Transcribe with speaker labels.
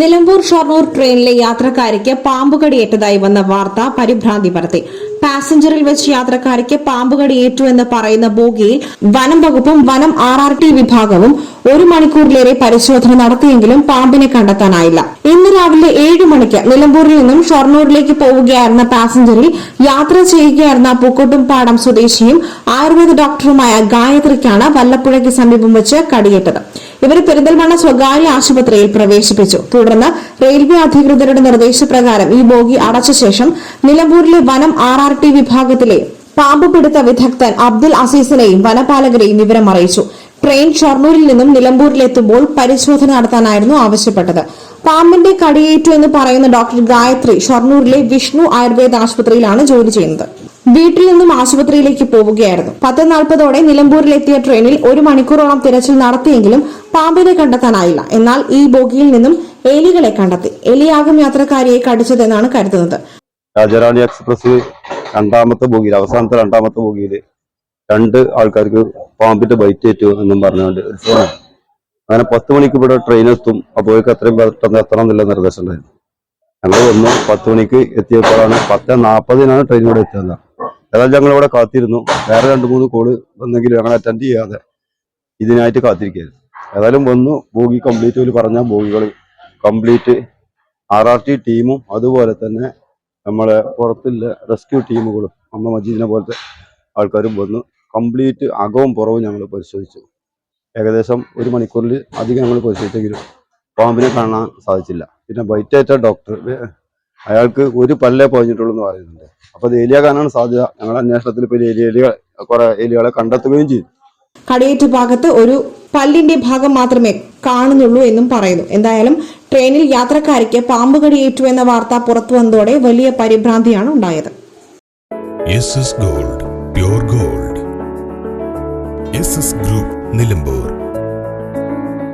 Speaker 1: നിലമ്പൂർ ഷൊർണൂർ ട്രെയിനിലെ യാത്രക്കാരിക്ക് പാമ്പുകടിയേറ്റതായി വന്ന വാർത്ത പരിഭ്രാന്തി പരത്തി. പാസഞ്ചറിൽ വെച്ച് യാത്രക്കാരിക്ക് പാമ്പുകടിയേറ്റു എന്ന് പറയുന്ന ബോഗിയിൽ വനം വകുപ്പും വനം ആർ ആർ ടി വിഭാഗവും ഒരു മണിക്കൂറിലേറെ പരിശോധന നടത്തിയെങ്കിലും പാമ്പിനെ കണ്ടെത്താനായില്ല. ഇന്ന് രാവിലെ ഏഴ് മണിക്ക് നിലമ്പൂരിൽ നിന്നും ഷൊർണൂരിലേക്ക് പോവുകയായിരുന്ന പാസഞ്ചറിൽ യാത്ര ചെയ്യുകയായിരുന്ന പൂക്കോട്ടുംപാടം സ്വദേശിയും ആയുർവേദ ഡോക്ടറുമായ ഗായത്രിക്കാണ് വല്ലപ്പുഴയ്ക്ക് സമീപം വെച്ച് കടിയേറ്റത്. ഇവരെ പെരിന്തൽമണ്ണ സ്വകാര്യ ആശുപത്രിയിൽ പ്രവേശിപ്പിച്ചു. തുടർന്ന് റെയിൽവേ അധികൃതരുടെ നിർദ്ദേശപ്രകാരം ഈ ബോഗി അടച്ച ശേഷം നിലമ്പൂരിലെ വനം ആർ ആർ ടി വിഭാഗത്തിലെ പാമ്പ് പിടുത്ത വിദഗ്ധൻ അബ്ദുൽ അസീസിനെയും വനപാലകരെയും വിവരം അറിയിച്ചു. ട്രെയിൻ ഷൊർണൂരിൽ നിന്നും നിലമ്പൂരിലെത്തുമ്പോൾ പരിശോധന നടത്താനായിരുന്നു ആവശ്യപ്പെട്ടത്. പാമ്പിന്റെ കടിയേറ്റു എന്ന് പറയുന്ന ഡോക്ടർ ഗായത്രി ഷൊർണൂരിലെ വിഷ്ണു ആയുർവേദ ആശുപത്രിയിലാണ് ജോലി ചെയ്യുന്നത്. വീട്ടിൽ നിന്നും ആശുപത്രിയിലേക്ക് പോവുകയായിരുന്നു. പത്ത് നാൽപ്പതോടെ നിലമ്പൂരിലെത്തിയ ട്രെയിനിൽ ഒരു മണിക്കൂറോളം തിരച്ചിൽ നടത്തിയെങ്കിലും പാമ്പിനെ കണ്ടെത്താനായില്ല. എന്നാൽ ഈ ബോഗിയിൽ നിന്നും എലികളെ കണ്ടെത്തി. എലിയാകും യാത്രക്കാരിയെ കടിച്ചതെന്നാണ് കരുതുന്നത്.
Speaker 2: രാജറാണി എക്സ്പ്രസ് രണ്ടാമത്തെ ബോഗിയിൽ അവസാനത്തെ രണ്ടാമത്തെ ബോഗിയിൽ രണ്ട് ആൾക്കാർക്ക് പാമ്പിന്റെ ബൈറ്റ് ഏറ്റു എന്നും പറഞ്ഞുകൊണ്ട് അങ്ങനെ പത്ത് മണിക്ക് ഇവിടെ ട്രെയിൻ എത്തും. അപ്പോഴേക്ക് അത്രയും പെട്ടെന്ന് എത്തണം എന്നുള്ള നിർദ്ദേശം ഉണ്ടായിരുന്നു. ഞങ്ങൾ വന്നു. പത്ത് മണിക്ക് എത്തിയപ്പോഴാണ് പത്ത് നാൽപ്പതിനാണ് ട്രെയിൻ ഇവിടെ എത്തിയത്. ഏതായാലും ഞങ്ങൾ ഇവിടെ കാത്തിരുന്നു. വേറെ രണ്ട് മൂന്ന് കോൾ വന്നെങ്കിലും ഞങ്ങൾ അറ്റൻഡ് ചെയ്യാതെ ഇതിനായിട്ട് കാത്തിരിക്കുകയായിരുന്നു. ഏതായാലും വന്നു. ബോഗി കംപ്ലീറ്റ് ഒരു പറഞ്ഞ ബോഗികൾ കംപ്ലീറ്റ് ആർ ആർ ടി ടീമും അതുപോലെ തന്നെ നമ്മളെ പുറത്തുള്ള റെസ്ക്യൂ ടീമുകളും അമ്മ മജീദിനെ പോലത്തെ ആൾക്കാരും വന്നു. കംപ്ലീറ്റ് അകവും പുറവും ഞങ്ങൾ പരിശോധിച്ചു. ഏകദേശം ഒരു മണിക്കൂറിൽ അധികം ഞങ്ങൾ പരിശോധിച്ചെങ്കിലും പാമ്പിനെ കാണാൻ സാധിച്ചില്ല. പിന്നെ ബൈറ്റേറ്റ ഡോക്ടർ അയാൾക്ക് ഒരു പല്ലേ പോയിട്ടുള്ളൂ എന്ന് പറയുന്നുണ്ട്. അപ്പോൾ അത് ഏലിയ കാണാൻ സാധ്യത. ഞങ്ങൾ അന്വേഷണത്തിൽ ഇപ്പോൾ ഏലിയ കുറെ എലികളെ കണ്ടെത്തുകയും ചെയ്തു
Speaker 1: കടിയേറ്റ ഭാഗത്ത് ഒരു പല്ലിന്റെ ഭാഗം മാത്രമേ കാണുന്നുള്ളൂ എന്നും പറയുന്നു. എന്തായാലും ട്രെയിനിൽ യാത്രക്കാരിക്ക് പാമ്പ് കടിയേറ്റു എന്ന വാർത്ത പുറത്തു വന്നതോടെ വലിയ പരിഭ്രാന്തിയാണ് ഉണ്ടായത്.
Speaker 3: Gold pure gold group Nilambur